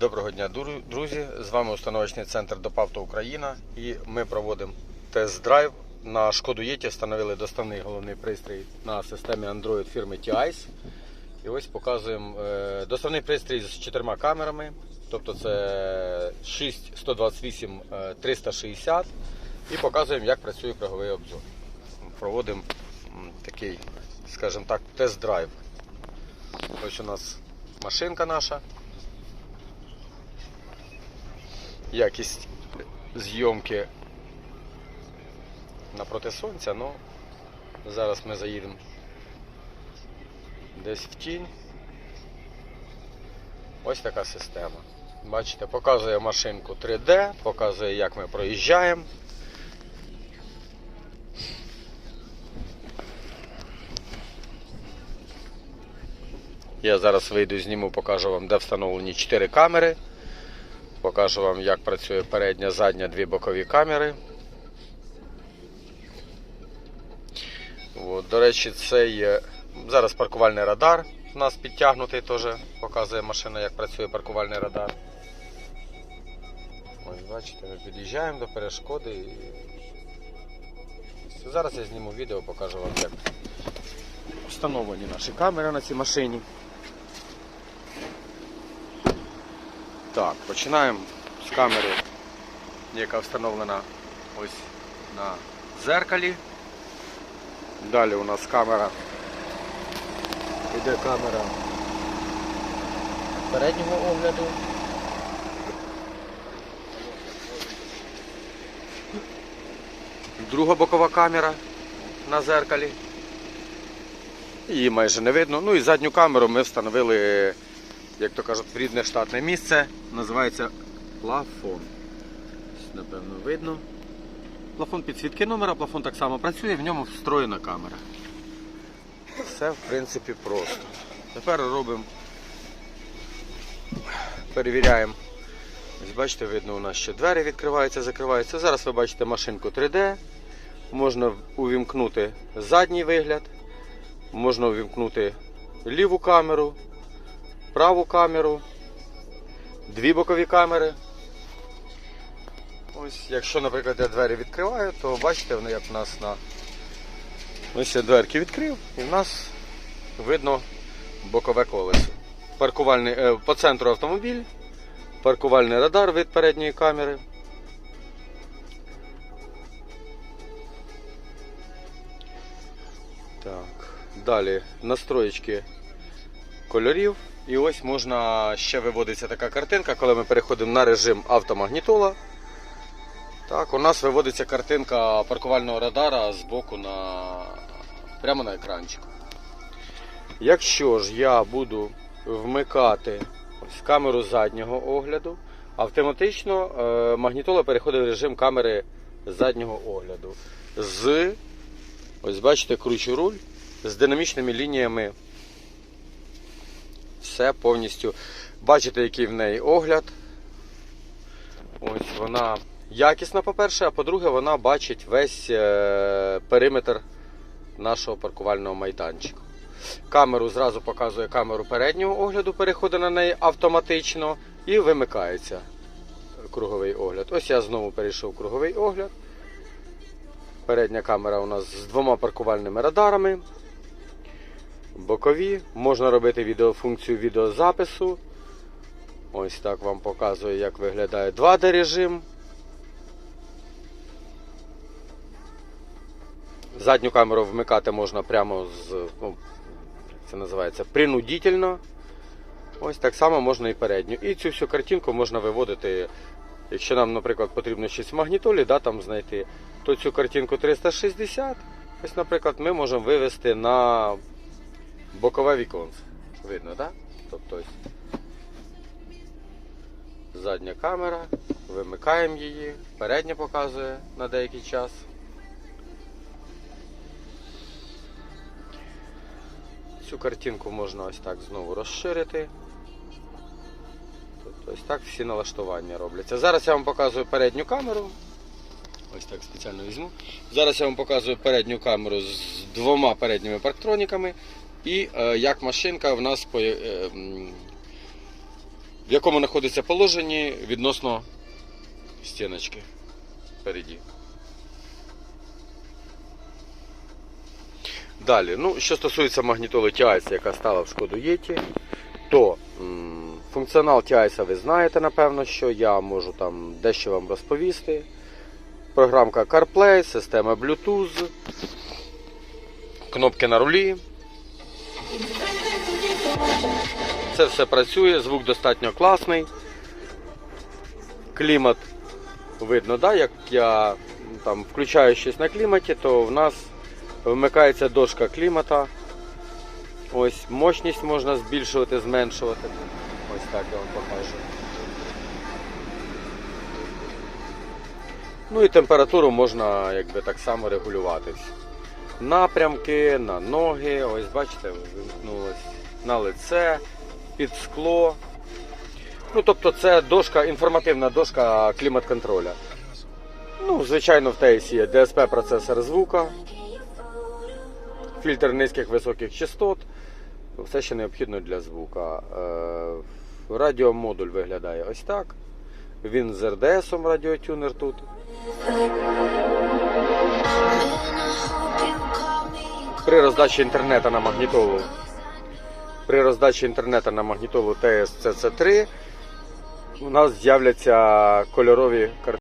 Доброго дня, друзі! З вами установочний центр Допавто Україна і ми проводимо тест-драйв на шкоду Єті. Встановили доставний головний пристрій на системі Android фірми TICE. І ось показуємо е, доставний пристрій з чотирма камерами. Тобто це 6, 128, е, 360. І показуємо, як працює круговий обзор. Проводимо такий, скажімо так, тест-драйв. Ось у нас машинка наша. Якість зйомки напроти сонця, ну зараз ми заїдемо десь в тінь. Ось така система. Бачите, показує машинку 3D, показує, як ми проїжджаємо. Я зараз вийду, зніму, покажу вам, де встановлені 4 камери. Покажу вам, як працює передня, задня, дві бокові камери. От, до речі, це є зараз паркувальний радар. У нас підтягнутий теж показує машина, як працює паркувальний радар. Ось бачите, ми під'їжджаємо до перешкоди. І... Зараз я зніму відео, покажу вам, як встановлені наші камери на цій машині. Так, починаємо з камери, яка встановлена ось на зеркалі. Далі у нас камера. Іде камера переднього огляду. Друга бокова камера на зеркалі. Її майже не видно. Ну і задню камеру ми встановили як то кажуть, рідне штатне місце. Називається плафон. Напевно, видно. Плафон підсвітки номера, плафон так само працює, в ньому встроєна камера. Все, в принципі, просто. Тепер робимо, перевіряємо. Ось бачите, видно, у нас ще двері відкриваються, закриваються. Зараз ви бачите машинку 3D. Можна увімкнути задній вигляд, можна увімкнути ліву камеру, праву камеру, дві бокові камери. Ось, якщо, наприклад, я двері відкриваю, то бачите, вони як в нас на ось я дверки відкрив і в нас видно бокове колесо. Паркувальний, е, по центру автомобіль, паркувальний радар від передньої камери. Так, далі настроєчки кольорів. І ось можна ще виводиться така картинка, коли ми переходимо на режим автомагнітола. Так, у нас виводиться картинка паркувального радара з боку на прямо на екранчику. Якщо ж я буду вмикати ось камеру заднього огляду, автоматично е, магнітола переходить в режим камери заднього огляду. З, ось бачите, кручу руль з динамічними лініями все повністю. Бачите, який в неї огляд. Ось вона якісна, по-перше, а по-друге, вона бачить весь е, периметр нашого паркувального майданчика. Камеру зразу показує камеру переднього огляду, переходить на неї автоматично і вимикається круговий огляд. Ось я знову перейшов круговий огляд. Передня камера у нас з двома паркувальними радарами бокові. Можна робити відеофункцію відеозапису. Ось так вам показує, як виглядає 2D режим. Задню камеру вмикати можна прямо з, ну, це називається, принудительно. Ось так само можна і передню. І цю всю картинку можна виводити, якщо нам, наприклад, потрібно щось в магнітолі, да, там знайти, то цю картинку 360. Ось, наприклад, ми можемо вивести на бокове віконце. Видно, так? Тобто задня камера, вимикаємо її, передня показує на деякий час. Цю картинку можна ось так знову розширити. Тобто ось так всі налаштування робляться. Зараз я вам показую передню камеру. Ось так спеціально візьму. Зараз я вам показую передню камеру з двома передніми парктроніками. І е, як машинка в нас е, в якому знаходиться положенні відносно стіночки впереді. Далі, ну, що стосується магнітоли TIS, яка стала в шкоду Єті, то м, функціонал TIS ви знаєте, напевно, що я можу там дещо вам розповісти. Програмка CarPlay, система Bluetooth, кнопки на рулі. Це все працює, звук достатньо класний. Клімат видно, да? як я там включаю щось на кліматі, то в нас вмикається дошка клімата. Ось мощність можна збільшувати, зменшувати. Ось так я вам покажу. Ну і температуру можна якби так само регулювати. Напрямки, на ноги, ось бачите, вимкнулось на лице, під скло. Ну, тобто це дошка, інформативна дошка клімат-контроля. Ну, звичайно, в TS є DSP процесор звука, фільтр низьких високих частот. Все, що необхідно для звука. Е, Радіомодуль виглядає ось так. Він з РДСом радіотюнер тут. При роздачі інтернету на магнітолу. При роздачі інтернету на магнітолу TS-CC3 у нас з'являться кольорові кар-